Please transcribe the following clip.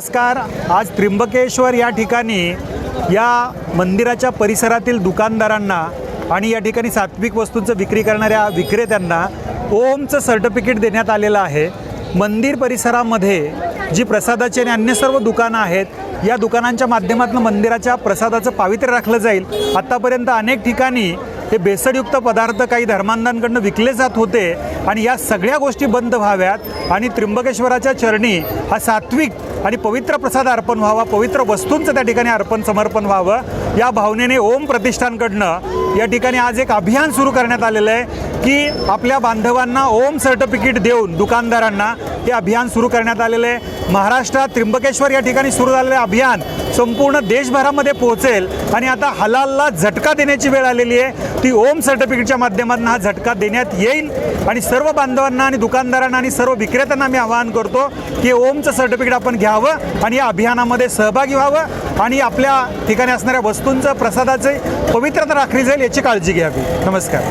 नमस्कार. आज त्र्यंबकेश्वर या ठिकाणी या मंदिराच्या परिसरातील दुकानदारांना आणि या ठिकाणी सात्विक वस्तूंचं विक्री करणाऱ्या विक्रेत्यांना ओमचं सर्टिफिकेट देण्यात आलेलं आहे. मंदिर परिसरामध्ये जी प्रसादाची आणि अन्य सर्व दुकानं आहेत या दुकानांच्या माध्यमातून मंदिराच्या प्रसादाचं पावित्र्य राखलं जाईल. आत्तापर्यंत अनेक ठिकाणी हे बेसडयुक्त पदार्थ काही धर्मांधांकडनं विकले जात होते आणि या सगळ्या गोष्टी बंद व्हाव्यात आणि त्र्यंबकेश्वराच्या चरणी हा सात्विक आणि पवित्र प्रसाद अर्पण व्हावा पवित्र वस्तूंचं त्या ठिकाणी अर्पण समर्पण व्हावं. या भावनेने ओम प्रतिष्ठानकडनं या ठिकाणी आज एक अभियान सुरू करण्यात आलेलं आहे. की आपल्या बांधवांना ओम सर्टिफिकेट देऊन दुकानदारांना हे अभियान सुरू करण्यात आलेलं आहे. महाराष्ट्रात त्र्यंबकेश्वर या ठिकाणी सुरू झालेलं अभियान. संपूर्ण देशभरामध्ये पोहोचेल आणि आता हलालला झटका देण्याची वेळ आलेली आहे. ती ओम सर्टिफिकेटच्या माध्यमातून हा झटका देण्यात येईल आणि सर्व बांधवांना आणि दुकानदारांना आणि सर्व विक्रेत्यांना मी आवाहन करतो की ओमचं सर्टिफिकेट आपण घ्यावं आणि या अभियानामध्ये सहभागी व्हावं आणि आपल्या ठिकाणी असणाऱ्या वस्तूंचं प्रसादाचे पवित्रता राखली जाईल याची काळजी घ्यावी. नमस्कार.